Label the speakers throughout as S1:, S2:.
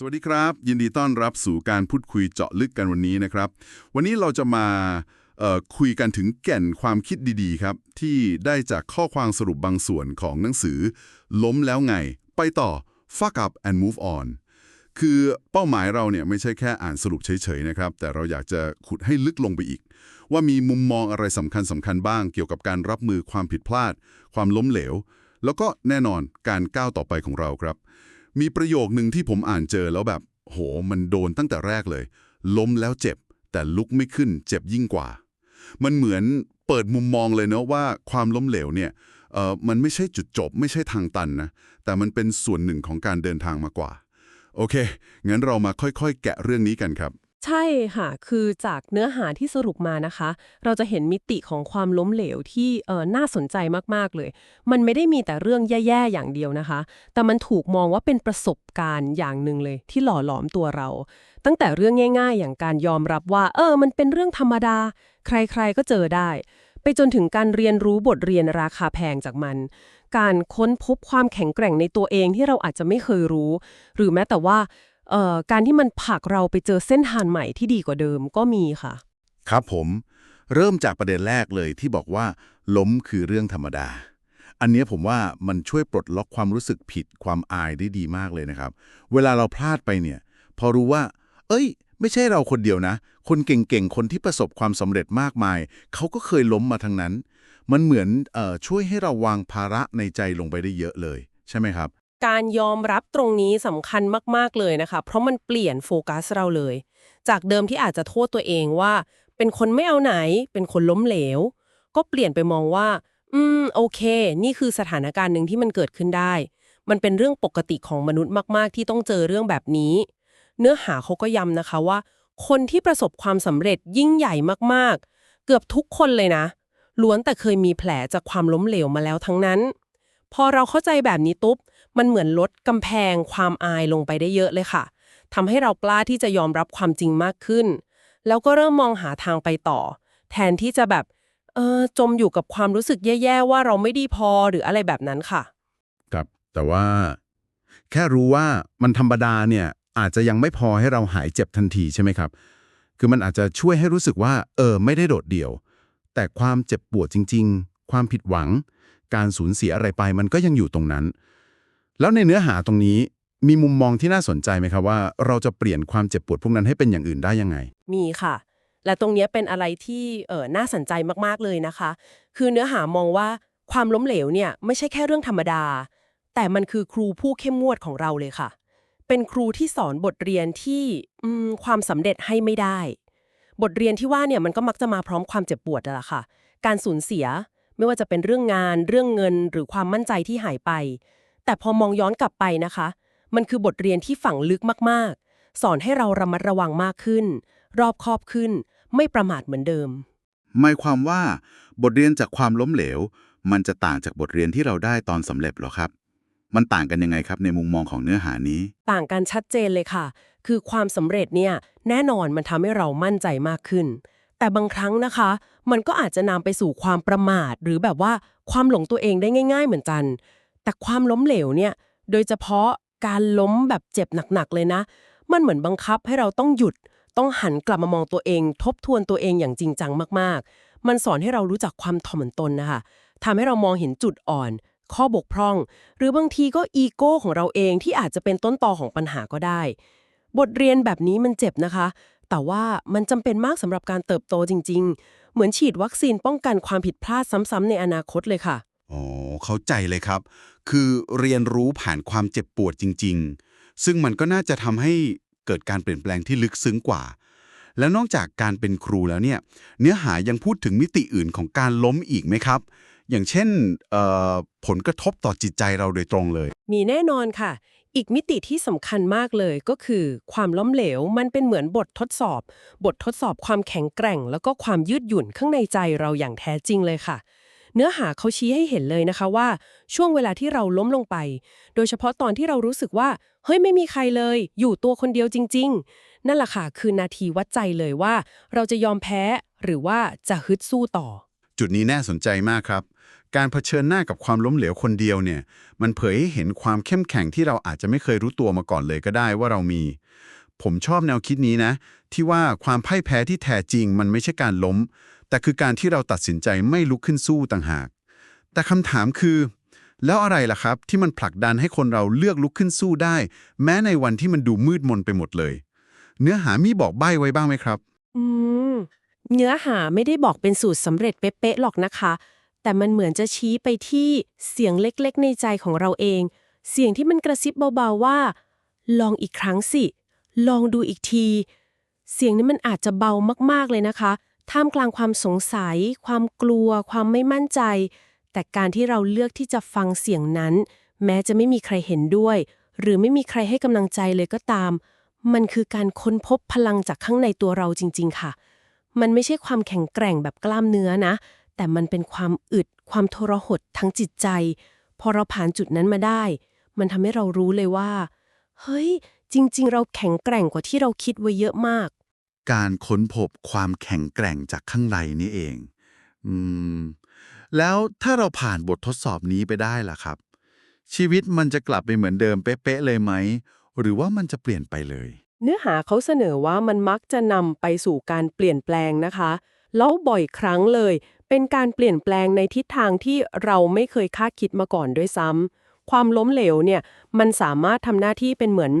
S1: สวัสดีครับ ยินดีต้อนรับสู่การพูดคุยเจาะลึกกันวันนี้นะครับ วันนี้เราจะมาคุยกันถึงแก่นความคิดดีๆครับ ที่ได้จากข้อความสรุปบางส่วนของหนังสือ ล้มแล้วไง ไปต่อ fuck up and move on คือเป้าหมายเราเนี่ยไม่ใช่แค่อ่านสรุปเฉยๆนะครับ แต่เราอยากจะขุดให้ลึกลงไปอีก ว่ามีมุมมองอะไรสำคัญสำคัญบ้าง เกี่ยวกับการรับมือความผิดพลาด ความล้มเหลว แล้วก็แน่นอนการก้าวต่อไปของเราครับ มีประโยคหนึ่งที่ผมอ่านเจอแล้วแบบ โห มันโดนตั้งแต่แรกเลย ล้มแล้วเจ็บ แต่ลุกไม่ขึ้น เจ็บยิ่งกว่า มันเหมือนเปิดมุมมองเลยเนะว่าความล้มเหลวเนี่ยเออมันไม่ใช่จุดจบ ไม่ใช่ทางตันนะ แต่มันเป็นส่วนหนึ่งของการเดินทางมากกว่า โอเค งั้นเรามาค่อยๆ แกะเรื่องนี้กันครับ
S2: ใช่ค่ะ คือจากเนื้อหาที่สรุปมานะคะ เราจะเห็นมิติของความล้มเหลวที่เออน่าสนใจมากๆเลย มันไม่ได้มีแต่เรื่องแย่ๆอย่างเดียวนะคะ แต่มันถูกมองว่าเป็นประสบการณ์อย่างหนึ่งเลย ที่หล่อหลอมตัวเรา ตั้งแต่เรื่องง่าย ๆ อย่างการยอมรับว่า เออ มันเป็นเรื่องธรรมดา ใครๆก็เจอได้ ไปจนถึงการเรียนรู้บทเรียนราคาแพงจากมัน การค้นพบความแข็งแกร่งในตัวเองที่เราอาจจะไม่เคยรู้ หรือแม้แต่ว่า การที่มันผลักเราไปเจอเส้นทางใหม่ที่ดีกว่าเดิมก็มีค่ะ
S3: ครับผม เริ่มจากประเด็นแรกเลยที่บอกว่า ล้มคือเรื่องธรรมดา อันนี้ผมว่ามันช่วยปลดล็อกความรู้สึกผิดความอายได้ดีมากเลยนะครับ เวลาเราพลาดไปเนี่ย พอรู้ว่า เอ้ย ไม่ใช่เราคนเดียวนะ คนเก่งๆ คนที่ประสบความสำเร็จมากมาย เขาก็เคยล้มมาทั้งนั้น มันเหมือนออช่วยให้เราวางภาระในใจลงไปได้เยอะเลย ใช่ไหมครับ
S2: การยอมรับตรงนี้สำคัญมากๆเลยนะคะ เพราะมันเปลี่ยนโฟกัสเราเลย จากเดิมที่อาจจะโทษตัวเองว่า เป็นคนไม่เอาไหน เป็นคนล้มเหลว ก็เปลี่ยนไปมองว่า อืม โอเค นี่คือสถานการณ์หนึ่งที่มันเกิดขึ้นได้ มันเป็นเรื่องปกติของมนุษย์มากๆ ที่ต้องเจอเรื่องแบบนี้ เนื้อหาเขาก็ย้ำนะคะว่า คนที่ประสบความสำเร็จยิ่งใหญ่มากๆ เกือบทุกคนเลยนะ ล้วนแต่เคยมีแผลจากความล้มเหลวมาแล้วทั้งนั้น พอเราเข้าใจแบบนี้ตุ๊บ มันเหมือนลดกำแพงความอายลงไปได้เยอะเลยค่ะทำให้เรากล้าที่จะยอมรับความจริงมากขึ้น แล้วก็เริ่มมองหาทางไปต่อ แทนที่จะแบบเออจมอยู่กับความรู้สึกแย่ๆว่าเราไม่ดีพอหรืออะไรแบบนั้นค่ะ
S3: ครับ แต่ว่า แค่รู้ว่ามันธรรมดาเนี่ยอาจจะยังไม่พอให้เราหายเจ็บทันทีใช่ไหมครับ คือมันอาจจะช่วยให้รู้สึกว่า เออ ไม่ได้โดดเดี่ยว แต่ความเจ็บปวดจริง ๆ ความผิดหวัง การสูญเสียอะไรไปมันก็ยังอยู่ตรงนั้น แล้วในเนื้อหาตรงนี้มีมุมมองที่น่าสนใจไหมครับว่า เราจะเปลี่ยนความเจ็บปวดพวกนั้นให้เป็นอย่างอื่นได้ยังไง
S2: มีค่ะ และตรงนี้เป็นอะไรที่เออน่าสนใจมากๆเลยนะคะ คือเนื้อหามองว่าความล้มเหลวเนี่ยไม่ใช่แค่เรื่องธรรมดา แต่มันคือครูผู้เข้มงวดของเราเลยค่ะ เป็นครูที่สอนบทเรียนที่ความสำเร็จให้ไม่ได้ บทเรียนที่ว่าเนี่ยมันก็มักจะมาพร้อมความเจ็บปวดนั่นแหละค่ะ การสูญเสียไม่ว่าจะเป็นเรื่องงาน เรื่องเงิน หรือความมั่นใจที่หายไป แต่พอมองย้อนกลับไปนะคะ มันคือบทเรียนที่ฝังลึกมากๆ สอนให้เราระมัดระวังมากขึ้น รอบคอบขึ้น ไม่ประมาทเหมือนเดิม
S3: หมายความว่า บทเรียนจากความล้มเหลว มันจะต่างจากบทเรียนที่เราได้ตอนสำเร็จหรอครับ มันต่างกันยังไงครับในมุมมองของเนื้อหานี้
S2: ต่างกันชัดเจนเลยค่ะ คือความสำเร็จเนี่ยแน่นอนมันทำให้เรามั่นใจมากขึ้น แต่บางครั้งนะคะ มันก็อาจจะนำไปสู่ความประมาท หรือแบบว่าความหลงตัวเองได้ง่าย ๆ เหมือนกัน แต่ความล้มเหลวเนี่ย โดยเฉพาะการล้มแบบเจ็บหนักๆเลยนะ มันเหมือนบังคับให้เราต้องหยุด ต้องหันกลับมามองตัวเอง ทบทวนตัวเองอย่างจริงจังมากๆ มันสอนให้เรารู้จักความถ่อมตนนะคะทำให้เรามองเห็นจุดอ่อน ข้อบกพร่อง หรือบางทีก็อีโก้ของเราเองที่อาจจะเป็นต้นตอของปัญหาก็ได้ บทเรียนแบบนี้มันเจ็บนะคะ แต่ว่ามันจำเป็นมากสำหรับการเติบโตจริง ๆ เหมือนฉีดวัคซีนป้องกันความผิดพลาดซ้ำๆในอนาคตเลยค่ะ
S1: อ๋อเข้าใจเลยครับ คือเรียนรู้ผ่านความเจ็บปวดจริง ๆ ซึ่งมันก็น่าจะทำให้เกิดการเปลี่ยนแปลงที่ลึกซึ้งกว่า แล้วนอกจากการเป็นครูแล้วเนี่ย เนื้อหายังพูดถึงมิติอื่นของการล้มอีกไหมครับ อย่างเช่นเอ่อผลกระทบต่อจิตใจเราโดยตรงเลย
S2: มีแน่นอนค่ะ อีกมิติที่สำคัญมากเลยก็คือ ความล้มเหลวมันเป็นเหมือนบททดสอบ บททดสอบความแข็งแกร่ง แล้วก็ความยืดหยุ่นข้างในใจเราอย่างแท้จริงเลยค่ะ เนื้อหาเขาชี้ให้เห็นเลยนะคะว่า ช่วงเวลาที่เราล้มลงไป โดยเฉพาะตอนที่เรารู้สึกว่าเฮ้ยไม่มีใครเลย อยู่ตัวคนเดียวจริง ๆ นั่นแหละค่ะคือนาทีวัดใจเลยว่า เราจะยอมแพ้หรือว่าจะฮึดสู้ต่อ
S4: จุดนี้น่าสนใจมากครับ การเผชิญหน้ากับความล้มเหลวคนเดียวเนี่ย มันเผยให้เห็นความเข้มแข็งที่เราอาจจะไม่เคยรู้ตัวมาก่อนเลยก็ได้ว่าเรามี ผมชอบแนวคิดนี้นะ ที่ว่าความพ่ายแพ้ที่แท้จริงมันไม่ใช่การล้ม แต่คือการที่เราตัดสินใจไม่ลุกขึ้นสู้ต่างหาก แต่คำถามคือ แล้วอะไรล่ะครับ ที่มันผลักดันให้คนเราเลือกลุกขึ้นสู้ได้ แม้ในวันที่มันดูมืดมนไปหมดเลย เนื้อหามีบอกใบ้ไว้บ้างไหมครับ
S2: อืมเนื้อหาไม่ได้บอกเป็นสูตรสำเร็จเป๊ะๆหรอกนะคะ แต่มันเหมือนจะชี้ไปที่เสียงเล็กๆ ในใจของเราเอง เสียงที่มันกระซิบเบาๆว่า ลองอีกครั้งสิ ลองดูอีกที เสียงนี้มันอาจจะเบามากๆเลยนะคะ ท่ามกลางความสงสัย ความกลัว ความไม่มั่นใจ แต่การที่เราเลือกที่จะฟังเสียงนั้น แม้จะไม่มีใครเห็นด้วย หรือไม่มีใครให้กำลังใจเลยก็ตาม มันคือการค้นพบพลังจากข้างในตัวเราจริง ๆ ค่ะ มันไม่ใช่ความแข็งแกร่งแบบกล้ามเนื้อนะ แต่มันเป็นความอึด ความทรหดทั้งจิตใจ พอเราผ่านจุดนั้นมาได้ มันทำให้เรารู้เลยว่า เฮ้ย จริง ๆ เราแข็งแกร่งกว่าที่เราคิดไว้เยอะมาก
S3: การค้นพบความแข็งแกร่งจากข้างในนี่เอง อืม แล้วถ้าเราผ่านบททดสอบนี้ไปได้ล่ะครับ ชีวิตมันจะกลับไปเหมือนเดิมเป๊ะๆเลยไหม หรือว่ามันจะเปลี่ยนไปเลย
S2: เนื้อหาเขาเสนอว่ามันมักจะนำไปสู่การเปลี่ยนแปลงนะคะ แล้วบ่อยครั้งเลย เป็นการเปลี่ยนแปลงในทิศทางที่เราไม่เคยคาดคิดมาก่อนด้วยซ้ำความล้มเหลวเนี่ยมันสามารถทำหน้าที่เป็นเหมือน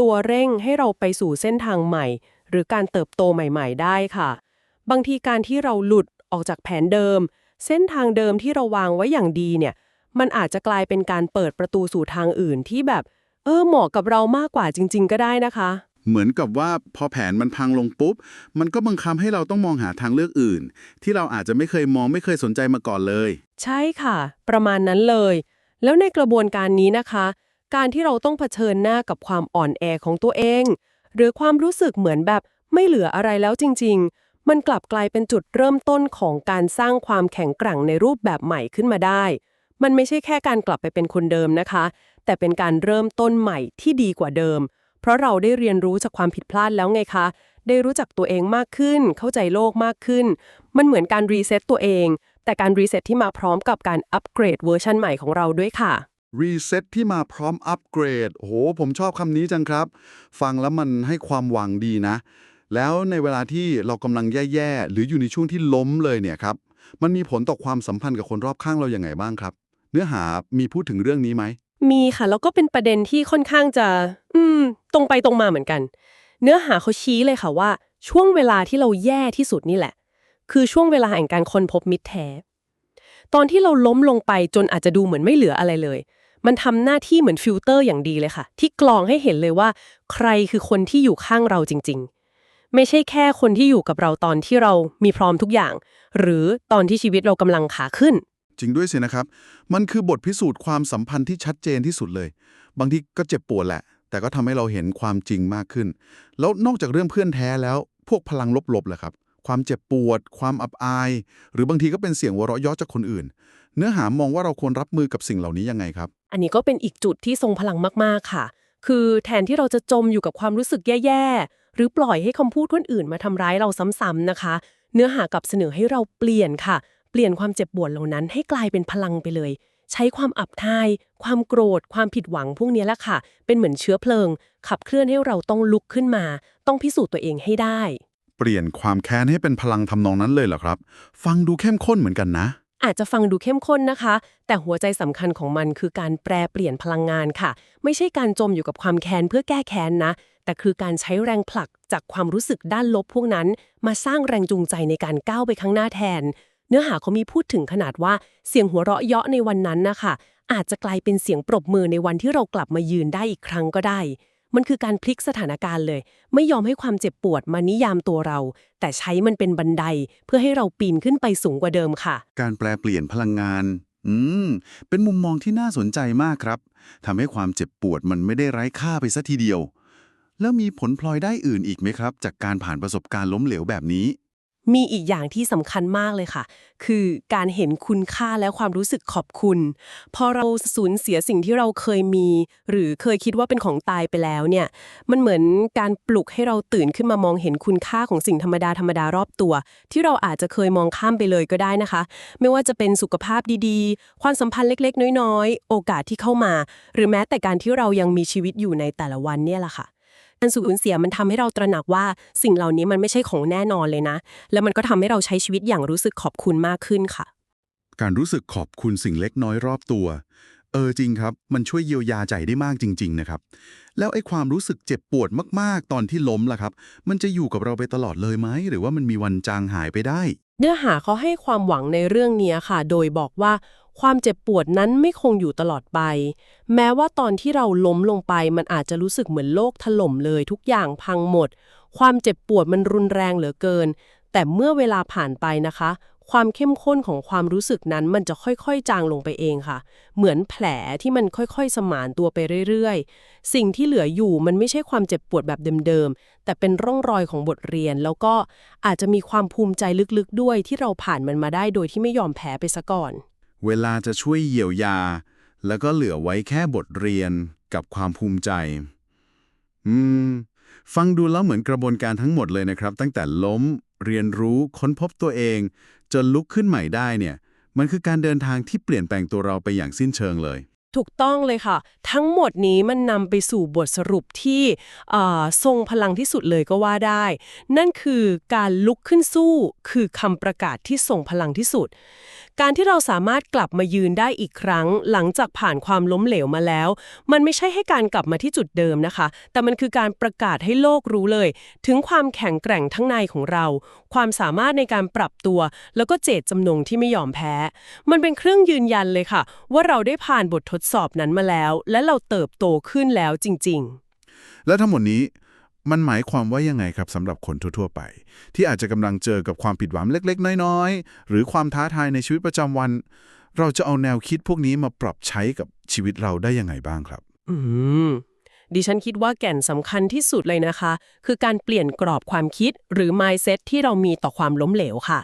S2: ตัวเร่งให้เราไปสู่เส้นทางใหม่ หรือการเติบโตใหม่ ๆ ได้ค่ะ บางทีการที่เราหลุดออกจากแผนเดิม เส้นทางเดิมที่เราวางไว้อย่างดีเนี่ยมันอาจจะกลายเป็นการเปิดประตูสู่ทางอื่นที่แบบ เออเหมาะกับเรามากกว่าจริง ๆ ก็ได้นะคะ
S1: เหมือนกับว่าพอแผนมันพังลงปุ๊บ มันก็บังคับให้เราต้องมองหาทางเลือกอื่น ที่เราอาจจะไม่เคยมองไม่เคยสนใจมาก่อนเลย
S2: ใช่ค่ะ ประมาณนั้นเลย แล้วในกระบวนการนี้นะคะ การที่เราต้องเผชิญหน้ากับความอ่อนแอของตัวเอง หรือความรู้สึกเหมือนแบบไม่เหลืออะไรแล้วจริง ๆ มันกลับกลายเป็นจุดเริ่มต้นของการสร้างความแข็งแกร่งในรูปแบบใหม่ขึ้นมาได้ มันไม่ใช่แค่การกลับไปเป็นคนเดิมนะคะ แต่เป็นการเริ่มต้นใหม่ที่ดีกว่าเดิม เพราะเราได้เรียนรู้จากความผิดพลาดแล้วไงคะ ได้รู้จักตัวเองมากขึ้น เข้าใจโลกมากขึ้น มันเหมือนการรีเซ็ตตัวเอง แต่การรีเซ็ตที่มาพร้อมกับการอัปเกรดเวอร์ชันใหม่ของเราด้วยค่ะ
S1: รีเซ็ตที่มาพร้อมอัปเกรดโอ้โห ผมชอบคำนี้จังครับ ฟังแล้วมันให้ความหวังดีนะ แล้วในเวลาที่เรากำลังแย่ๆ หรืออยู่ในช่วงที่ล้มเลยเนี่ยครับ มันมีผลต่อความสัมพันธ์กับคนรอบข้างเราอย่างไงบ้างครับ เนื้อหามีพูดถึงเรื่องนี้ไหม
S2: มีค่ะแล้วก็เป็นประเด็นที่ค่อนข้างจะ อืม ตรงไปตรงมาเหมือนกัน เนื้อหาเขาชี้เลยค่ะว่า ช่วงเวลาที่เราแย่ที่สุดนี่แหละ คือช่วงเวลาแห่งการค้นพบมิตรแท้ตอนที่เราล้มลงไปจนอาจจะดูเหมือนไม่เหลืออะไรเลย มันทำหน้าที่เหมือนฟิลเตอร์อย่างดีเลยค่ะ ที่กรองให้เห็นเลยว่า ใครคือคนที่อยู่ข้างเราจริง ๆ ไม่ใช่แค่คนที่อยู่กับเราตอนที่เรามีพร้อมทุกอย่าง หรือตอนที่ชีวิตเรากำลังขาขึ้น
S1: จริงด้วยสินะครับ มันคือบทพิสูจน์ความสัมพันธ์ที่ชัดเจนที่สุดเลย บางทีก็เจ็บปวดแหละ แต่ก็ทำให้เราเห็นความจริงมากขึ้น แล้วนอกจากเรื่องเพื่อนแท้แล้ว พวกพลังลบๆแหละครับ ความเจ็บปวด ความอับอาย หรือบางทีก็เป็นเสียงหัวเราะยาะจากคนอื่น เนื้อหามองว่าเราควรรับมือกับสิ่งเหล่านี้ยังไงครับ
S2: อันนี้ก็เป็นอีกจุดที่ทรงพลังมาก ๆ ค่ะ คือแทนที่เราจะจมอยู่กับความรู้สึกแย่ ๆ หรือปล่อยให้คำพูดคนอื่นมาทำร้ายเราซ้ำๆนะคะ เนื้อหากับเสนอให้เราเปลี่ยนค่ะ เปลี่ยนความเจ็บปวดเหล่านั้นให้กลายเป็นพลังไปเลย ใช้ความอับทาย ความโกรธ ความผิดหวังพวกนี้แหละค่ะ เป็นเหมือนเชื้อเพลิง ขับเคลื่อนให้เราต้องลุกขึ้นมา ต้องพิสูจน์ตัวเองให้ได้
S1: เปลี่ยนความแค้นให้เป็นพลังทำนองนั้นเลยเหรอครับ ฟังดูเข้มข้นเหมือนกันนะ
S2: อาจจะฟังดูเข้มข้นนะคะ แต่หัวใจสำคัญของมันคือการแปรเปลี่ยนพลังงานค่ะ ไม่ใช่การจมอยู่กับความแค้นเพื่อแก้แค้นนะ แต่คือการใช้แรงผลักจากความรู้สึกด้านลบพวกนั้น มาสร้างแรงจูงใจในการก้าวไปข้างหน้าแทน เนื้อหาเขามีพูดถึงขนาดว่าเสียงหัวเราะเยาะในวันนั้นนะคะอาจจะกลายเป็นเสียงปรบมือในวันที่เรากลับมายืนได้อีกครั้งก็ได้ มันคือการพลิกสถานการณ์เลย ไม่ยอมให้ความเจ็บปวดมานิยามตัวเรา แต่ใช้มันเป็นบันไดเพื่อให้เราปีนขึ้นไปสูงกว่าเดิมค่ะ
S4: การแปลเปลี่ยนพลังงาน อืม เป็นมุมมองที่น่าสนใจมากครับทำให้ความเจ็บปวดมันไม่ได้ไร้ค่าไปซะทีเดียว แล้วมีผลพลอยได้อื่นอีกไหมครับ จากการผ่านประสบการณ์ล้มเหลวแบบนี้
S2: มีอีกอย่างที่สำคัญมากเลยค่ะ คือการเห็นคุณค่าและความรู้สึกขอบคุณ พอเราสูญเสียสิ่งที่เราเคยมี หรือเคยคิดว่าเป็นของตายไปแล้วเนี่ย มันเหมือนการปลุกให้เราตื่นขึ้นมามองเห็นคุณค่าของสิ่งธรรมดาธรรมดารอบตัว ที่เราอาจจะเคยมองข้ามไปเลยก็ได้นะคะ ไม่ว่าจะเป็นสุขภาพดีๆ ความสัมพันธ์เล็ก ๆ น้อยๆ โอกาสที่เข้ามา หรือแม้แต่การที่เรายังมีชีวิตอยู่ในแต่ละวันเนี่ยแหละค่ะ การสูญเสียมันทำให้เราตระหนักว่าสิ่งเหล่านี้มันไม่ใช่ของแน่นอนเลยนะ แล้วมันก็ทำให้เราใช้ชีวิตอย่างรู้สึกขอบคุณมากขึ้นค่ะ
S1: การรู้สึกขอบคุณสิ่งเล็กน้อยรอบตัว เออจริงครับ มันช่วยเยียวยาใจได้มากจริง ๆ นะครับ แล้วไอ้ความรู้สึกเจ็บปวดมากๆ ตอนที่ล้มล่ะครับ มันจะอยู่กับเราไปตลอดเลยไหมหรือว่ามันมีวันจางหายไปได้
S2: เนื้อหาเขาให้ความหวังในเรื่องนี้ค่ะ โดยบอกว่า ความเจ็บปวดนั้นไม่คงอยู่ตลอดไป แม้ว่าตอนที่เราล้มลงไปมันอาจจะรู้สึกเหมือนโลกถล่มเลย ทุกอย่างพังหมด ความเจ็บปวดมันรุนแรงเหลือเกิน แต่เมื่อเวลาผ่านไปนะคะ ความเข้มข้นของความรู้สึกนั้นมันจะค่อยๆ จางลงไปเองค่ะ เหมือนแผลที่มันค่อยๆ สมานตัวไปเรื่อยๆ สิ่งที่เหลืออยู่มันไม่ใช่ความเจ็บปวดแบบเดิมๆ แต่เป็นร่องรอยของบทเรียน แล้วก็อาจจะมีความภูมิใจลึกๆ ด้วยที่เราผ่านมันมาได้โดยที่ไม่ยอมแพ้ไปซะก่อน
S1: เวลาจะช่วยเยียวยา แล้วก็เหลือไว้แค่บทเรียนกับความภูมิใจ อืม ฟังดูแล้วเหมือนกระบวนการทั้งหมดเลยนะครับ ตั้งแต่ล้ม เรียนรู้ ค้นพบตัวเอง จนลุกขึ้นใหม่ได้เนี่ย มันคือการเดินทางที่เปลี่ยนแปลงตัวเราไปอย่างสิ้นเชิงเลย
S2: ถูกต้องเลยค่ะ ทั้งหมดนี้มันนำไปสู่บทสรุปที่เอ่อทรงพลังที่สุดเลยก็ว่าได้ นั่นคือการลุกขึ้นสู้คือคำประกาศที่ทรงพลังที่สุดการที่เราสามารถกลับมายืนได้อีกครั้ง หลังจากผ่านความล้มเหลวมาแล้ว มันไม่ใช่ให้การกลับมาที่จุดเดิมนะคะ แต่มันคือการประกาศให้โลกรู้เลย ถึงความแข็งแกร่งทั้งในของเรา ความสามารถในการปรับตัว แล้วก็เจตจำนงที่ไม่ยอมแพ้ มันเป็นเครื่องยืนยันเลยค่ะ ว่าเราได้ผ่านบททดสอบนั้นมาแล้ว และเราเติบโตขึ้นแล้วจริง ๆ
S1: แล้วทั้งหมดนี้ มันหมายความว่ายังไงครับสำหรับคนทั่วๆไป ที่อาจจะกำลังเจอกับความผิดหวังเล็ก ๆ น้อยๆ หรือความท้าทายในชีวิตประจำวัน เราจะเอาแนวคิดพวกนี้มาปรับใช้กับชีวิตเราได้ยังไงบ้างครับ
S2: อืมดิฉันคิดว่าแก่นสำคัญที่สุดเลยนะคะ คือการเปลี่ยนกรอบความคิดหรือ mindset ที่เรามีต่อความล้มเหลวค่ะ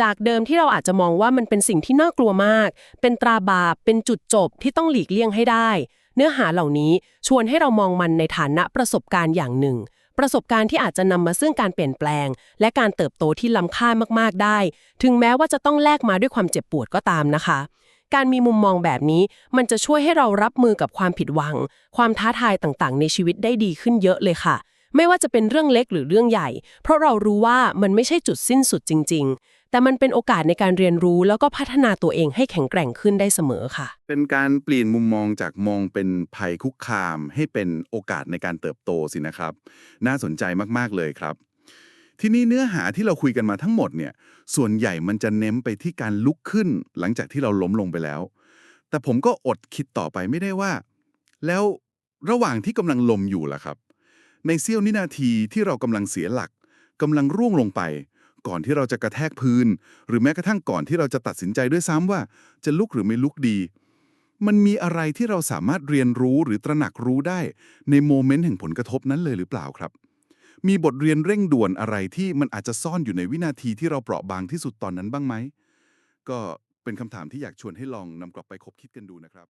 S2: จากเดิมที่เราอาจจะมองว่ามันเป็นสิ่งที่น่ากลัวมาก เป็นตราบาปเป็นจุดจบที่ต้องหลีกเลี่ยงให้ได้ เนื้อหาเหล่านี้ชวนให้เรามองมันในฐานะประสบการณ์อย่างหนึ่ง ประสบการณ์ที่อาจจะนำมาซึ่งการเปลี่ยนแปลง และการเติบโตที่ล้ำค่ามากๆได้ ถึงแม้ว่าจะต้องแลกมาด้วยความเจ็บปวดก็ตามนะคะ การมีมุมมองแบบนี้ มันจะช่วยให้เรารับมือกับความผิดหวัง ความท้าทายต่างๆ ในชีวิตได้ดีขึ้นเยอะเลยค่ะ ไม่ว่าจะเป็นเรื่องเล็กหรือเรื่องใหญ่ เพราะเรารู้ว่ามันไม่ใช่จุดสิ้นสุดจริง ๆ แต่มันเป็นโอกาสในการเรียนรู้แล้วก็พัฒนาตัวเองให้แข็งแกร่งขึ้นได้เสมอค่ะ
S1: เป็นการเปลี่ยนมุมมองจากมองเป็นภัยคุกคาม ให้เป็นโอกาสในการเติบโตสินะครับ น่าสนใจมากๆเลยครับทีนี้เนื้อหาที่เราคุยกันมาทั้งหมดเนี่ยส่วนใหญ่มันจะเน้นไปที่การลุกขึ้นหลังจากที่เราล้มลงไปแล้ว แต่ผมก็อดคิดต่อไปไม่ได้ว่า แล้วระหว่างที่กำลังลมอยู่ล่ะครับ ในเสี้ยวนินาทีที่เรากำลังเสียหลักกำลังร่วงลงไป ก่อนที่เราจะกระแทกพื้น หรือแม้กระทั่งก่อนที่เราจะตัดสินใจด้วยซ้ำว่า จะลุกหรือไม่ลุกดี มันมีอะไรที่เราสามารถเรียนรู้หรือตระหนักรู้ได้ ในโมเมนต์แห่งผลกระทบนั้นเลยหรือเปล่าครับ มีบทเรียนเร่งด่วนอะไรที่มันอาจจะซ่อนอยู่ในวินาทีที่เราเปราะบางที่สุดตอนนั้นบ้างไหมก็เป็นคำถามที่อยากชวนให้ลองนำกลับไปคบคิดกันดูนะครับ